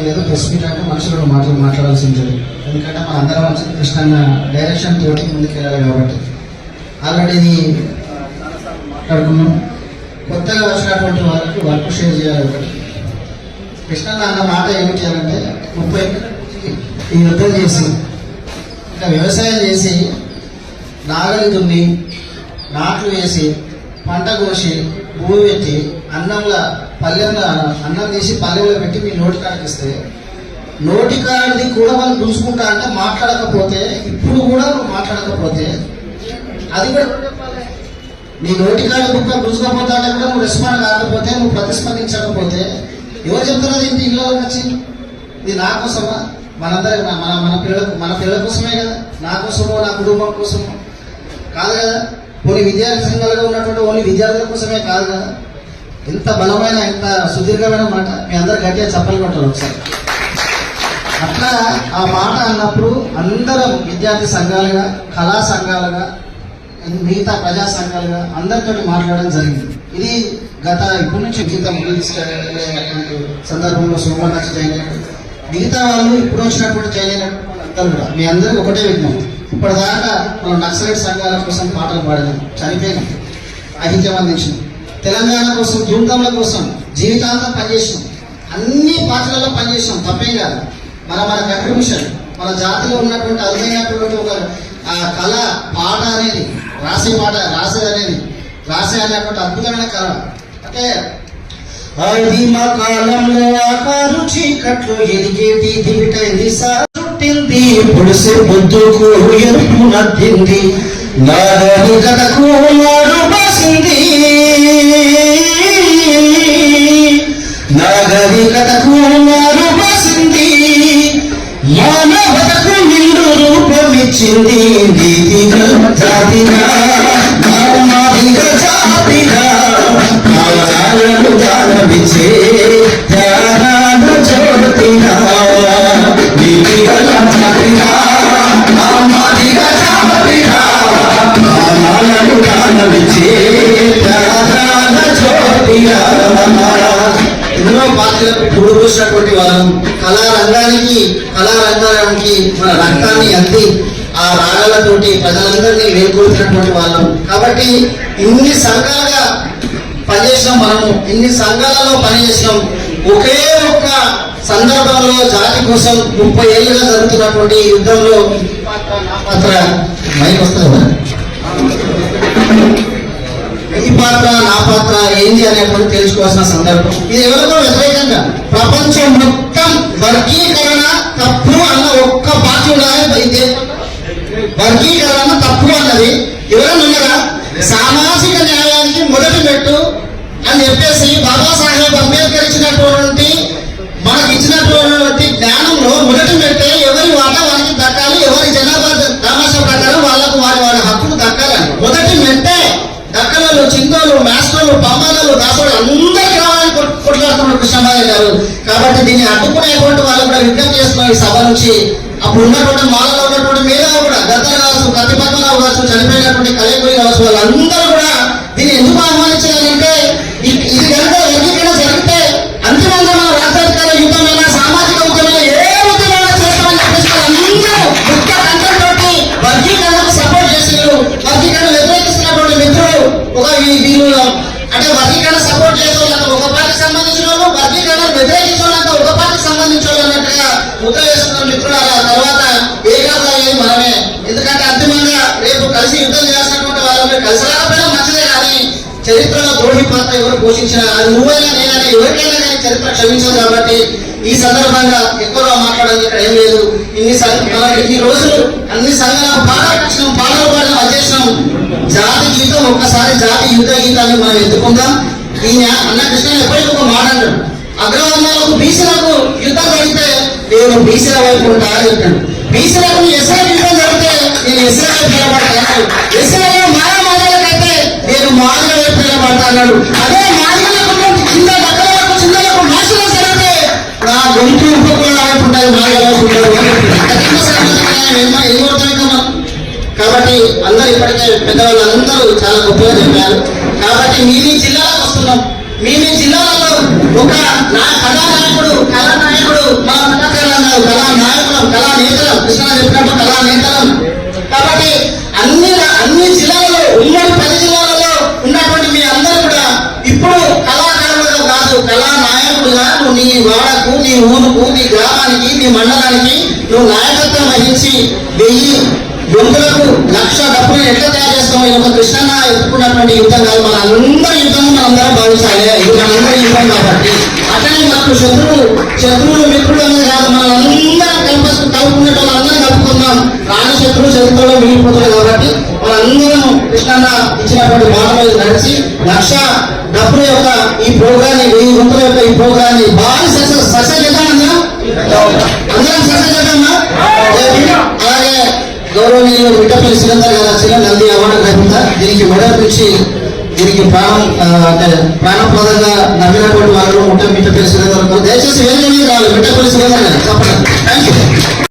ఏం లేదు press meet అంటే మనుషులు మాటలు మాట్లాడాల్సి ఉంటుంది ఎందుకంటే మన అందరం వచ్చింది కృష్ణన్న డైరెక్షన్ తోటి ముందుకు వెళ్ళాలి కాబట్టి. ఆల్రెడీ ఇది మాట్లాడుకున్నాం. కొత్తగా వచ్చినటువంటి వాళ్ళకి వర్క్ షేర్ చేయాలి ఒకటి. కృష్ణన్న అన్న మాట ఏమిటి అంటే ముప్పై ఈ యుద్ధం చేసి ఇంకా వ్యవసాయం చేసి నాగలి దున్ని నాట్లు వేసి పంట కోసి పువ్వు పెట్టి అన్నంలో పల్లెంలో అన్నం తీసి పల్లెలో పెట్టి మీ నోటి కాడికిస్తే నోటి కాడిది కూడా వాళ్ళు చూసుకుంటా అంటే మాట్లాడకపోతే ఇప్పుడు కూడా నువ్వు మాట్లాడకపోతే అది కూడా నీ నోటి కాడ బుక్క గుంజుకోకపోతే అంటే కూడా నువ్వు రెస్పాండ్ కాకపోతే నువ్వు ప్రతిస్పందించకపోతే ఎవరు చెప్తున్నది ఇంటి ఇల్లు వచ్చి? ఇది నా కోసమా? మనందరి మన మన పిల్లలకు మన పిల్లల కోసమే కదా? నా కోసమో నా కుటుంబం కోసమో? కాదు కదా? కొన్ని విద్యార్థి సంఘాలుగా ఉన్నటువంటి ఓన్లీ విద్యార్థుల కోసమే కాదు కదా ఎంత బలమైన ఎంత సుదీర్ఘమైన మాట మీ అందరు గట్టిగా చప్పలు కొట్టాలి ఒకసారి. అట్లా ఆ మాట అన్నప్పుడు అందరం విద్యార్థి సంఘాలుగా కళా సంఘాలుగా మిగతా ప్రజా సంఘాలుగా అందరితో మాట్లాడడం జరిగింది. ఇది గత ఇప్పటి నుంచి మిగతా ముగించినటువంటి సందర్భంలో సోమవారం నుంచి జాయిన్ మిగతా వాళ్ళు ఇప్పుడు వచ్చినటువంటి జాయిన్ అందరూ కూడా మీ అందరికీ ఒకటే విజ్ఞప్తి. ఇప్పటిదాకా మనం నక్సలైట్ సంఘాల కోసం పాటలు పాడినాం చనిపోయినాం అహిత్యం అందించినాం తెలంగాణ కోసం ధూమ్ధాంల కోసం జీవితాంతం పనిచేసినాం. అన్ని పాటలలో పనిచేసినాం తప్పేం కాదు. మన మన కంట్రిబ్యూషన్ మన జాతిలో ఉన్నటువంటి అరుదైనటువంటి ఒక ఆ కళ పాట అనేది రాసే పాట రాసేది అనేది రాసే అనేటువంటి అద్భుతమైన కళ. అంటే ఆదిమ కాలంలో ఆకారు చీకట్లు ఎదిగేటి దివిటైంది పొడిసే బొద్దుకు ఎరుపు నద్దింది నాగని కథకు నాడు బాసింది. నాగరికతకు నాడు బాసింది మానవతకు నిన్ను రూపమిచ్చింది. నీతిగా జాతిగా. ఎన్నో పాత్రలకు పుడు పూసినటువంటి వాళ్ళం కళారంగానికి కళారంగానికి మన రక్తాన్ని అంది. ఆ రాగాలతోటి ప్రజలందరినీ వేకూర్చినటువంటి వాళ్ళం. కాబట్టి ఇన్ని సంఘాలుగా పనిచేసినాం మనము. ఇన్ని సంఘాలలో పనిచేసినాం. ఒకే ఒక్క సందర్భంలో జాతి కోసం ముప్పై ఏళ్ళుగా జరుగుతున్నటువంటి యుద్ధంలో పాత్ర, నా వస్తుంది ఈ పాత్ర నా పాత్ర ఏంది అనేటువంటి తెలుసుకోవాల్సిన సందర్భం. ఇది ఎవరికో వ్యతిరేకంగా. ప్రపంచం మొత్తం వర్గీకరణ తప్పు అన్న ఒక్క పార్టీ అయితే వర్గీకరణ తప్పు అన్నది ఎవరైనా ఉన్నారా? సామాజిక న్యాయానికి మొదటి పెట్టు అని చెప్పేసి బాబాసాహెబ్ కృష్ణమాయ గారు. కాబట్టి దీన్ని అడ్డుకునేటువంటి వాళ్ళు కూడా విజ్ఞప్తి చేస్తున్నారు ఈ సభ నుంచి. అప్పుడు ఉన్నటువంటి మాలలో ఉన్నటువంటి మేధావు కూడా గద్దలు కావచ్చు కత్తిపక్కరావు కావచ్చు చనిపోయినటువంటి కలెక్టరీ కావచ్చు వాళ్ళందరూ కూడా దీన్ని ఎందుకు ఆహ్వానించాలంటే ఇది కనుక ఎన్నికైనా జరిగితే అంతిమంగా మన రాజ్యాధికార యుద్ధమైన సామాజిక ఉద్యమంలో ఏ ఉద్యమైనా చేస్తామని చెప్పేసి వాళ్ళందరూ ముఖ్య కంటెంట్ వర్గీకరణకు సపోర్ట్ చేసారు వర్గీకరణ వ్యతిరేకిస్తున్నటువంటి మిత్రులు ఒక వీళ్ళు అంటే వర్గీకరణ సపోర్ట్ చేసే ఒక వర్గీకరణ వ్యతిరేకించడానికి ఒక పార్టీకి సంబంధించిన అన్నట్టుగా ముద్ర వేస్తున్న మిత్రులు తర్వాత ఏకాగ్రత అయ్యేది మనమే. ఎందుకంటే అంతిమంగా రేపు కలిసి యుద్ధం చేస్తున్నటువంటి వాళ్ళని కలిసి రాకపోయినా మంచిదే కానీ చరిత్రలో ద్రోహి పాత్ర ఎవరు పోషించిన అది నువ్వైనా నేనైనా ఎవరికైనా కానీ చరిత్ర క్షమించదు కాబట్టి ఈ సందర్భంగా ఎక్కువగా మాట్లాడడానికి ఇక్కడ ఏం లేదు. ఇన్ని సం- మన ఇన్ని రోజులు అన్ని సంఘాల పాటలు కట్టినాం పాటలు అధ్యక్షం జాతి గీతం ఒక్కసారి జాతి యుద్ధ గీతాన్ని మనం ఎత్తుకుందాం. ఈయన అన్న కృష్ణ ఎప్పటికీ ఒక మాట అన్నాడు? అగ్రవర్ణాలకు బీసీలకు యుద్ధం జరిగితే నేను బీసీల వైపు ఉంటా అని చెప్పాను. బీసీలకు ఎస్ఐ యుద్ధం జరిగితే నేను ఎస్ఐ వైపు నిలబడతాను ఎస్ఐ మాయా మాదాలకైతే నేను మాదిల వైపు నిలబడతా అన్నాడు. అదే మాదిలకు చిన్న దగ్గరకు చిన్నలకు మాసులు జరిగితే నా గొంతు ఉపకుల వైపు ఉంటుంది మాదిల వైపు ఉంటాడు అని కాబట్టి అందరూ ఇప్పటికే పెద్దవాళ్ళందరూ చాలా గొప్పగా చెప్పారు. కాబట్టి మీ మీ మీ మీ జిల్లాలలో ఒక నా కళానాయకుడు కళానాయకుడు మా కళాకారులం కళానాయకులం కళా నాయకులం కళా నేతలం కృష్ణ చెప్పినట్టు కళా నేతలం కాబట్టి అన్ని అన్ని జిల్లాలలో ఉమ్మడి పది జిల్లాలలో ఉన్నటువంటి మీ అందరూ కూడా ఇప్పుడు కళాకారులుగా కాదు కళా నాయకుడుగా నువ్వు నీ వాడకు నీ ఊరుకు నీ గ్రామానికి నీ మండలానికి నువ్వు నాయకత్వం వహించి వెయ్యి గొంతులకు లక్ష డబ్బులు ఎట్లా తయారు చేస్తామో ఈ కృష్ణ ఎత్తుకున్నటువంటి యుద్ధం కాదు మన అందరి యుద్ధం మనందరం ఇది మనందరి యుద్ధం కాబట్టి అట్లనే మనకు శత్రువులు శత్రువులు మిత్రులు అనేది కాదు మనం అందరం కలిపి కలుపుకున్నట్టు మనందరం అందరం కలుపుకుందాం. రాని శత్రువు శత్రువులో మిగిలిపోతుంది కాబట్టి మనందరం కృష్ణన్న ఇచ్చినటువంటి మాట నడిచి లక్ష డబ్బుల యొక్క ఈ ప్రోగ్రాన్ని వెయ్యి గొంతుల యొక్క ఈ ప్రోగ్రాన్ని బాగా సక్సెస్ సక్సెస్ చేద్దాం అందరం అందరం సక్సెస్ చేద్దామా అలాగే గౌరవనీయులు మిట్టపల్లి సిలిండర్ గారు వచ్చిన నంది అవార్డు గ్రహీత దీనికి మెడల్ ఇచ్చి దీనికి ప్రాణం ఆ, అంటే ప్రాణప్రదంగా నమ్మినటువంటి వాళ్ళు ముట్ట మిట్టపల్లి సిలిండర్ దయచేసి వేరే రావాలి మిట్టపల్లి సిలిండర్ గారు చెప్పండి థ్యాంక్ యూ